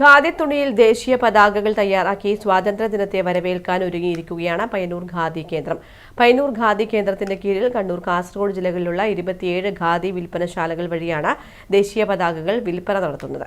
ഖാദി തുണിയിൽ ദേശീയ പതാകകൾ തയ്യാറാക്കി സ്വാതന്ത്ര്യദിനത്തെ വരവേൽക്കാൻ ഒരുങ്ങിയിരിക്കുകയാണ് പയ്യന്നൂർ ഖാദി കേന്ദ്രം. പയ്യന്നൂർ ഖാദി കേന്ദ്രത്തിന്റെ കീഴിൽ കണ്ണൂർ കാസർഗോഡ് ജില്ലകളിലുള്ള ഇരുപത്തിയേഴ് ഖാദി വിൽപ്പനശാലകൾ വഴിയാണ് ദേശീയ പതാകകൾ വിൽപ്പന നടത്തുന്നത്.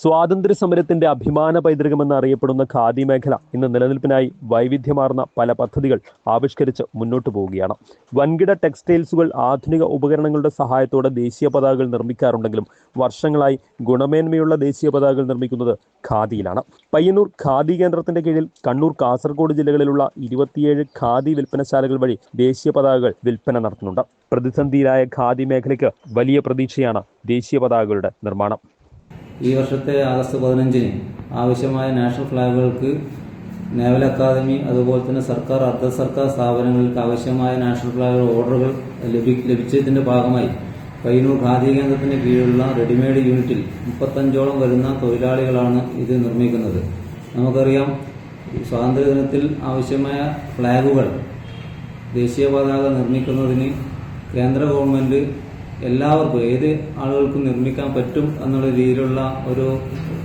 സ്വാതന്ത്ര്യ സമരത്തിന്റെ അഭിമാന പൈതൃകമെന്ന് അറിയപ്പെടുന്ന ഖാദി മേഖല ഇന്ന് നിലനിൽപ്പിനായി വൈവിധ്യമാർന്ന പല പദ്ധതികൾ ആവിഷ്കരിച്ച് മുന്നോട്ടു പോവുകയാണ്. വൻകിട ടെക്സ്റ്റൈൽസുകൾ ആധുനിക ഉപകരണങ്ങളുടെ സഹായത്തോടെ ദേശീയ പതാകകൾ നിർമ്മിക്കാറുണ്ടെങ്കിലും വർഷങ്ങളായി ഗുണമേന്മയുള്ള ദേശീയ പതാകകൾ നിർമ്മിക്കുന്നത് ഖാദിയിലാണ്. പയ്യന്നൂർ ഖാദി കേന്ദ്രത്തിന്റെ കീഴിൽ കണ്ണൂർ കാസർഗോഡ് ജില്ലകളിലുള്ള ഇരുപത്തിയേഴ് ഖാദി വിൽപ്പനശാലകൾ വഴി ദേശീയ പതാകകൾ വിൽപ്പന നടത്തുന്നുണ്ട്. പ്രതിസന്ധിയിലായ ഖാദി മേഖലയ്ക്ക് വലിയ പ്രതീക്ഷയാണ് ദേശീയ പതാകകളുടെ നിർമ്മാണം. ഈ വർഷത്തെ ആഗസ്റ്റ് പതിനഞ്ചിന് ആവശ്യമായ നാഷണൽ ഫ്ലാഗുകൾക്ക് നേവൽ അക്കാദമി അതുപോലെ തന്നെ സർക്കാർ അർദ്ധ സർക്കാർ സ്ഥാപനങ്ങൾക്ക് ആവശ്യമായ നാഷണൽ ഫ്ലാഗ് ഓർഡറുകൾ ലഭി ലഭിച്ചതിന്റെ ഭാഗമായി പയ്യന്നൂർ ഖാദി കേന്ദ്രത്തിന് കീഴിലുള്ള റെഡിമെയ്ഡ് യൂണിറ്റിൽ മുപ്പത്തഞ്ചോളം വരുന്ന തൊഴിലാളികളാണ് ഇത് നിർമ്മിക്കുന്നത്. നമുക്കറിയാം സ്വാതന്ത്ര്യദിനത്തിൽ ആവശ്യമായ ഫ്ളാഗുകൾ ദേശീയ പതാക നിർമ്മിക്കുന്നതിന് കേന്ദ്ര ഗവൺമെന്റ് എല്ലാവർക്കും ഏത് ആളുകൾക്കും നിർമ്മിക്കാൻ പറ്റും എന്നുള്ള രീതിയിലുള്ള ഒരു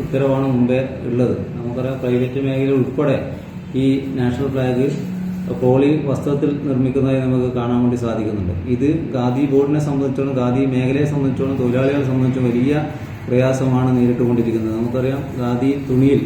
ഉത്തരവാണ് മുമ്പേ ഉള്ളത്. നമുക്കറിയാം പ്രൈവറ്റ് മേഖല ഉൾപ്പെടെ ഈ നാഷണൽ ഫ്ലാഗ് പോളി വസ്ത്രത്തിൽ നിർമ്മിക്കുന്നതായി നമുക്ക് കാണാൻ വേണ്ടി സാധിക്കുന്നുണ്ട്. ഇത് ഖാദി ബോർഡിനെ സംബന്ധിച്ചോളം ഖാദി മേഖലയെ സംബന്ധിച്ചോളം തൊഴിലാളികളെ സംബന്ധിച്ചോളം വലിയ പ്രയാസമാണ് നേരിട്ടുകൊണ്ടിരിക്കുന്നത്. നമുക്കറിയാം ഖാദി തുണിയിൽ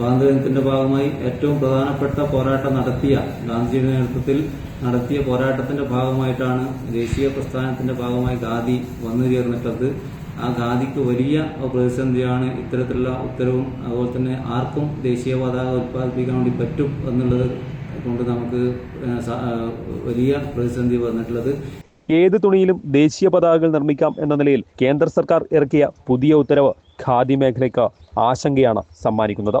സ്വാതന്ത്ര്യദിനത്തിന്റെ ഭാഗമായി ഏറ്റവും പ്രധാനപ്പെട്ട പോരാട്ടം നടത്തിയ ഗാന്ധിജിയുടെ നേതൃത്വത്തിൽ നടത്തിയ പോരാട്ടത്തിന്റെ ഭാഗമായിട്ടാണ് ദേശീയ പ്രസ്ഥാനത്തിന്റെ ഭാഗമായി ഖാദി വന്നു ചേർന്നിട്ടത്. ആ ഖാദിക്ക് വലിയ പ്രതിസന്ധിയാണ് ഇത്തരത്തിലുള്ള ഉത്തരവും അതുപോലെ തന്നെ ആർക്കും ദേശീയ പതാക ഉത്പാദിപ്പിക്കാൻ വേണ്ടി പറ്റും എന്നുള്ളത് കൊണ്ട് നമുക്ക് വലിയ പ്രതിസന്ധി വന്നിട്ടുള്ളത്. ഏത് തുണിയിലും ദേശീയ പതാകകൾ നിർമ്മിക്കാം എന്ന നിലയിൽ കേന്ദ്ര സർക്കാർ ഇറക്കിയ പുതിയ ഉത്തരവ് ഖാദി മേഖലയ്ക്ക് ആശങ്കയാണ് സമ്മാനിക്കുന്നത്.